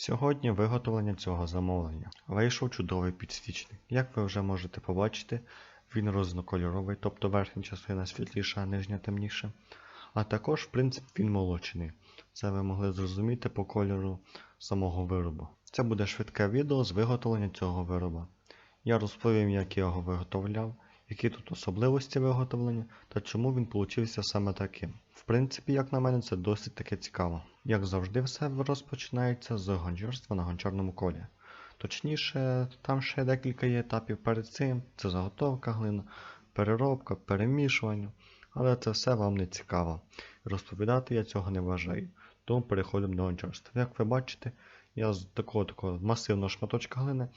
Сьогодні виготовлення цього замовлення. Вийшов чудовий підсвічник. Як ви вже можете побачити, він різнокольоровий, тобто верхня частина світліша, а нижня темніша. А також, в принципі, він молочений. Це ви могли зрозуміти по кольору самого виробу. Це буде швидке відео з виготовлення цього вироба. Я розповім, як я його виготовляв, які тут особливості виготовлення та чому він получився саме таким. В принципі, як на мене, це досить таке цікаво. Як завжди, все розпочинається з гончарства на гончарному колі. Точніше, там ще декілька є етапів перед цим: це заготовка глина, переробка, перемішування. Але це все вам не цікаво. Розповідати я цього не вважаю. Тому переходимо до гончарства. Як ви бачите, я з такого такого масивного шматочка глини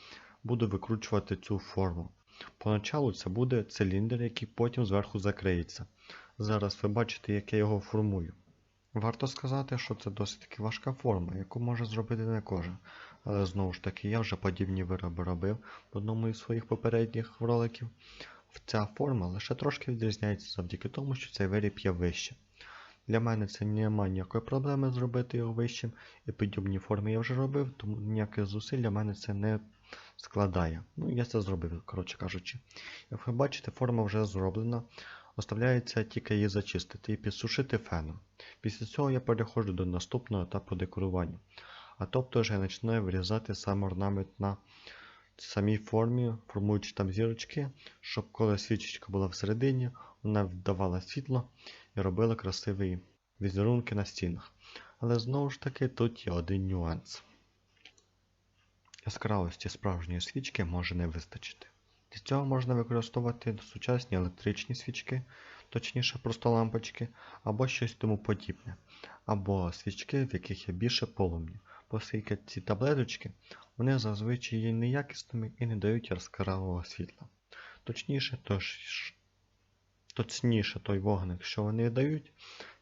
буду викручувати цю форму. Поначалу це буде циліндр, який потім зверху закриється. Зараз ви бачите, як я його формую. Варто сказати, що це досить таки важка форма, яку може зробити не кожен. Але знову ж таки, я вже подібні вироби робив в одному із своїх попередніх роликів. Ця форма лише трошки відрізняється завдяки тому, що цей виріб є вище. Для мене це немає ніякої проблеми зробити його вищим, і подібні форми я вже робив, тому ніяких зусиль для мене це не складає. Ну, я це зробив, коротше кажучи. Як ви бачите, форма вже зроблена. Оставляється тільки її зачистити і підсушити феном. Після цього я переходжу до наступного етапу декорування. А тобто вже я починаю вирізати сам орнамент на самій формі, формуючи там зірочки, щоб коли свічечка була всередині, вона вдавала світло і робила красиві візерунки на стінах. Але знову ж таки тут є один нюанс. Яскравості справжньої свічки може не вистачити. Для цього можна використовувати сучасні електричні свічки, точніше просто лампочки, або щось тому подібне, або свічки, в яких є більше полум'я, оскільки ці таблеточки вони зазвичай є неякісними і не дають яскравого світла. Точніше, тож, точніше той вогник, що вони дають,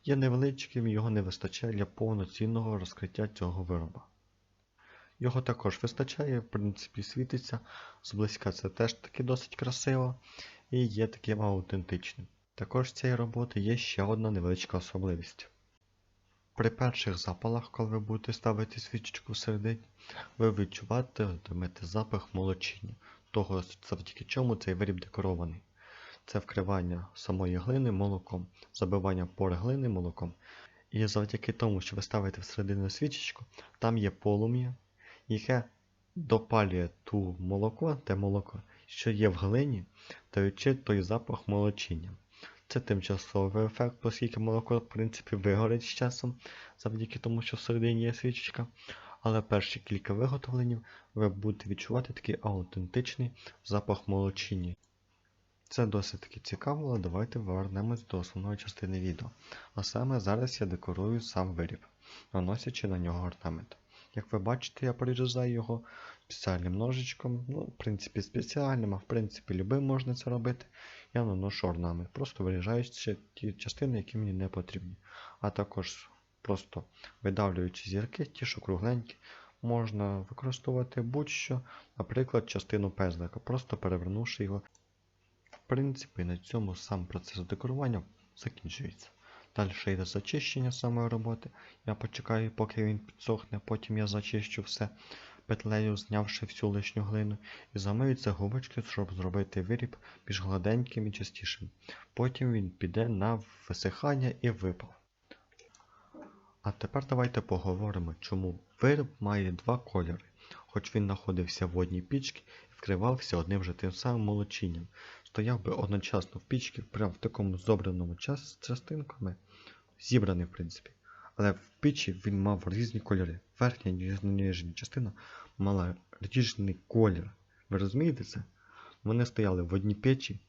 є невеличким і його не вистачає для повноцінного розкриття цього вироба. Його також вистачає, в принципі, світиться зблизька це теж таки досить красиво і є таким аутентичним. Також цієї роботи є ще одна невеличка особливість. При перших запалах, коли ви будете ставити свічечку всередині, ви відчуватимете запах молочіння, того завдяки чому цей виріб декорований. Це вкривання самої глини молоком, забивання пор глини молоком. І завдяки тому, що ви ставите всередину свічечку, там є полум'я, яке допалює ту молоко, те молоко, що є в глині, даючи той запах молочіння. Це тимчасовий ефект, оскільки молоко, в принципі, вигорить з часом, завдяки тому, що всередині є свічечка. Але перші кілька виготовленів ви будете відчувати такий аутентичний запах молочіння. Це досить таки цікаво, але давайте повернемось до основної частини відео. А саме зараз я декорую сам виріб, наносячи на нього орнамент. Як ви бачите, я прорізаю його спеціальним ножичком. Ну, в принципі, спеціальним, а в принципі, любим можна це робити. Я наношу орнамент, просто виріжаючи ті частини, які мені не потрібні. А також просто видавлюючи зірки, ті, що кругленькі, можна використовувати будь-що, наприклад, частину пезлика, просто перевернувши його. В принципі, на цьому сам процес декорування закінчується. Далі йде зачищення самої роботи. Я почекаю, поки він підсохне, потім я зачищу все петлею, знявши всю лишню глину, і замию це губочки, щоб зробити виріб більш гладеньким і частішим. Потім він піде на висихання і випал. А тепер давайте поговоримо, чому виріб має два кольори, хоч він знаходився в одній пічці і вкривався одним же тим самим молочінням. Стояв би одночасно в пічці, прямо в такому зобраному час частинками, зібраний, в принципі. Але в печі він мав різні кольори. Верхня і нижня частина мала різний колір. Ви розумієте це? Вони стояли в одній печі,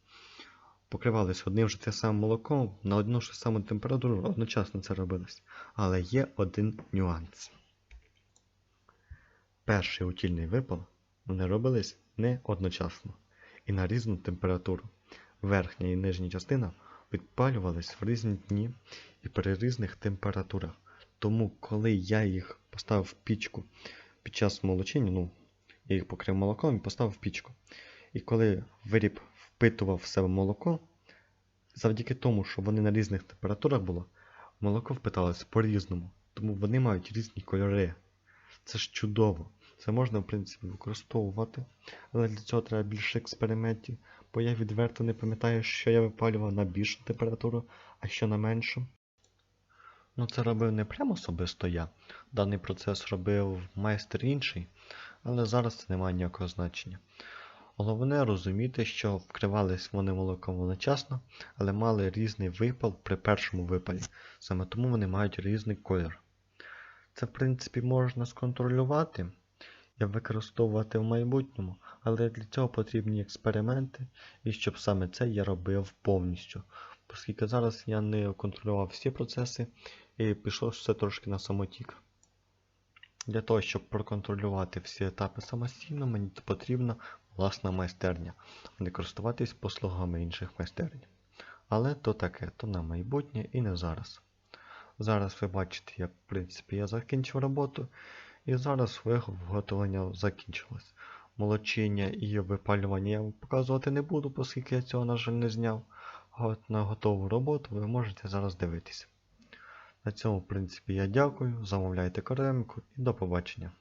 покривалися одним же те саме молоком на одну ж саму температуру, одночасно це робилось. Але є один нюанс. Перший утільний випал вони робились не одночасно і на різну температуру. Верхня і нижня частина відпалювались в різні дні і при різних температурах. Тому, коли я їх поставив в пічку під час молочіння, ну, я їх покрив молоком і поставив в пічку. І коли виріб впитував в себе молоко, завдяки тому, що вони на різних температурах було, молоко впиталося по-різному, тому вони мають різні кольори. Це ж чудово. Це можна, в принципі, використовувати, але для цього треба більше експериментів, бо я відверто не пам'ятаю, що я випалював на більшу температуру, а що на меншу. Ну, це робив не прямо особисто я. Даний процес робив майстер інший, але зараз це не має ніякого значення. Головне розуміти, що вкривались вони молоком одночасно, але мали різний випал при першому випалі. Саме тому вони мають різний колір. Це, в принципі, можна сконтролювати використовувати в майбутньому, але для цього потрібні експерименти, і щоб саме це я робив повністю. Оскільки зараз я не контролював всі процеси і пішло все трошки на самотік. Для того, щоб проконтролювати всі етапи самостійно, мені потрібна власна майстерня, а не користуватись послугами інших майстерень. Але то таке, то на майбутнє і не зараз. Зараз ви бачите, як в принципі я закінчив роботу, і зараз виготовлення закінчилось. Молочіння і випалювання я вам показувати не буду, оскільки я цього, на жаль, не зняв. От на готову роботу ви можете зараз дивитися. На цьому, в принципі, я дякую. Замовляйте кераміку і до побачення.